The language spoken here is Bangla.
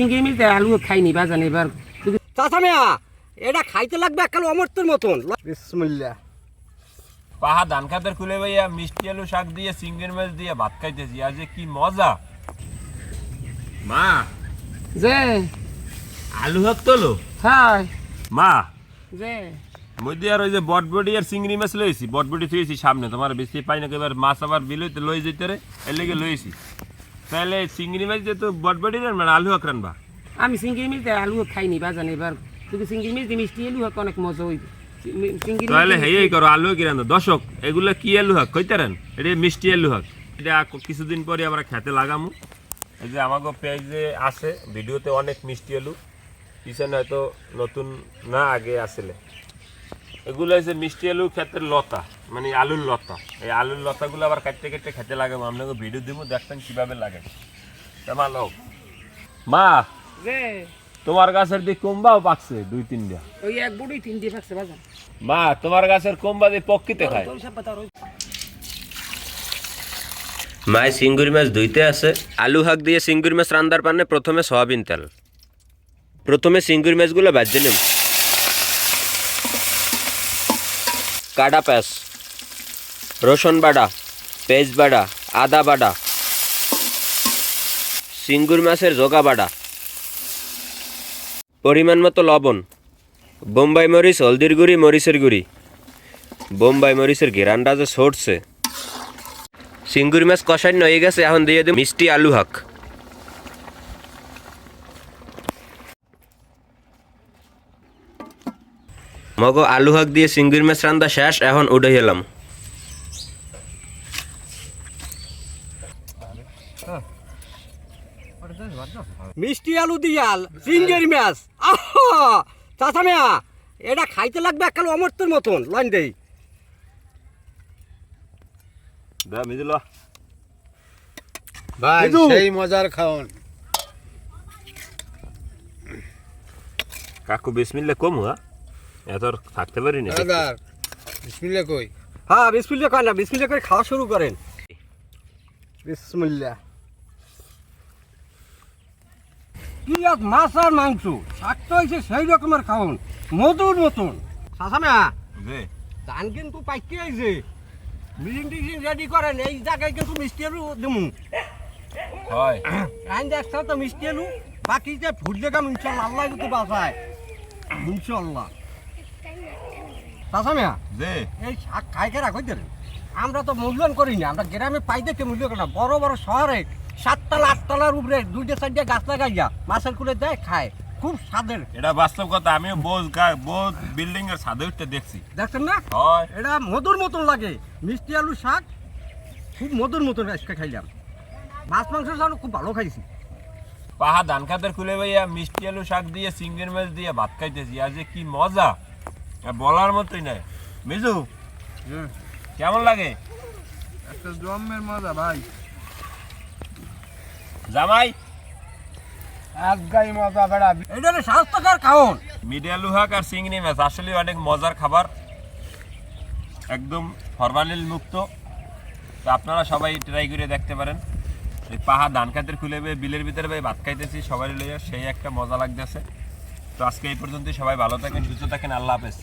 চিংড়ি আলু খাইনি বাজান এবার চাচা মিয়া এটা খাইতে লাগবে একাল অমর্তের মতন। বিসমুল্লাহ। পাহা ধান খাতের খুলে ভাইয়া মিষ্টি আলু শাক দিয়ে সিঙ্গের মাছ দিয়ে ভাত খাইতেছি। আজ যে কি মজা। মা। যে। আলু হাত তোলো? মা। যে। মধ্যে আর ওই যে বটবডি আর চিংড়ি মাছ লইছি। বটবডি থুয়েছি সামনে তোমার বেশি পাই না এবার মাছ আবার বিলইতে লই যেতে রে এর লেগে লইছি। তাহলে চিংড়ি মাছ দিয়ে তো বটবডি রানবা আলু হাক রানবা আমি চিংড়ি মিলতে আলু খাইনি বাজান এবার। শুধু চিংড়ি মিলতে মিষ্টি আলু হোক অনেক মজা হইবে। তাহলে হেই করো আলু কি রান্ধো দর্শক এগুলা কি আলু হাক? কইতারেন এটা মিষ্টি আলু হাক। এটা কিছুদিন পরে আমরা খেতে লাগামু। এই যে আমাকে পেজে আছে ভিডিওতে অনেক মিষ্টি আলু। পিছনে হয়তো নতুন না আগে আসলে। এগুলো হচ্ছে মিষ্টি আলু ক্ষেতের লতা মানে আলুর লতা। এই আলুর লতাগুলো আবার কাটতে কাটতে খেতে লাগাবো আপনাকে ভিডিও দিব দেখতেন কীভাবে লাগে। তেমন মা তোমার গাছের দিক কম্বাও পাকছে দুই তিনটা ওই এক বুড়ি তিন দিয়ে থাকছে বাজান। মা তোমার গাছের কম্বা দিয়ে পক্ষিতে খায়। মায় সিঙ্গুরি মাছ ধুইতে আছে আলু হাক দিয়ে সিঙ্গুরি মাছ রান্দার পানে প্রথমে সয়াবিন তেল। প্রথমে সিঙ্গুরি মাছগুলো ভাজতে নেব। কাটা পেঁয়াজ রসুন বাটা পেঁয়াজ বাটা আদা বাটা সিঙ্গুর মাছের জোগা বাটা পরিমাণ মতো লবণ, বোম্বাই মরিচ, হলদির গুঁড়ি, মরিচের গুঁড়ি, বোম্বাই মরিচের ঘেরানটা যে সরছে সিঙ্গুরি মাছ কষানো হয়ে গেছে, এখন দিয়ে দিই মিষ্টি আলু হাক। মগো আলু হাক দিয়ে সিঙ্গুরি মাছ রান্দা শেষ এখন উঠে এলাম। মিষ্টি আলু দিয়াল চিংড়ি মাছ। আহা! চাচা মিয়া এটা খাইতে লাগবে একাল অমর্তের মতন লাইন দেই। দা মিদিল ভাই সেই মজার খাওন। কাকু বিসমিল্লা কম হ্যাঁ? এত আর থাকতে পারি না। দাদার বিসমিল্লা কই। হ্যাঁ বিসমিল্লা করেন না বিসমিল্লা করে খাওয়া শুরু করেন। বিসমুল্লাহ। কি এক মাছ আর মাংস? শাকটা হয়েছে সেই রকমের খাওন মধুর মতন। যে ধান কিন্তু পাইতে আইছে। মিটিং টিটিং রেডি করেন এই জায়গায় কিন্তু মিষ্টি আলু দেবো হয়। আইন দেখছ তো মিষ্টি আলু বাকি যে ফুট জায়গা ইনশাল্লাহ আল্লাহ কিন্তু বাঁচায়। ইনশাল্লাহ চাচা মিয়া যে এই শাক রাখো দেন। আমরা তো মূল্যায়ন করি না আমরা গ্রামে পাই দেখে মূল্য করি না। বড় বড় শহরে সাততলা আটতলার উপরে দুইটা চারটে গাছ লাগাইয়া মাছের কুলে দেয় খায়। খুব স্বাদের। এটা বাস্তব কথা আমিও বোঝ বোঝ বিল্ডিং এর ছাদে উঠতে দেখছি। দেখছেন না? হয়। এটা মধুর মতন লাগে মিষ্টি আলু শাক খুব মধুর মতন আজকে খাইলাম। মাছ মাংস শাক খুব ভালো খাইছি। পাহা ধান খাতের খুলে ভাইয়া মিষ্টি আলু শাক দিয়ে সিঙ্গের মাছ দিয়ে ভাত খাইতেছি আজ কি মজা। বলার মতোই নাই। মিজু কেমন লাগে? একটা জন্মের মজা ভাই। জামাই? এক মজা বেড়া। এটা স্বাস্থ্যকর খাওন। মিডে আলু হাক আর চিংড়ি মাছ আসলে অনেক মজার খাবার। একদম ফরমালিন মুক্ত। তো আপনারা সবাই ট্রাই করে দেখতে পারেন। এই পাহাড় ধান খাতের খুলে বেয়ে বিলের ভিতরে ভাই ভাত খাইতেছি সবাই লইয়া সেই একটা মজা লাগতেছে। তো আজকে এই পর্যন্তই সবাই ভালো থাকেন সুস্থ থাকেন আল্লাহ হাফেজ।